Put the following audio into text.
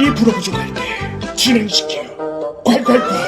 이 불어 부족할 때 진행시켜요. 콸콸콸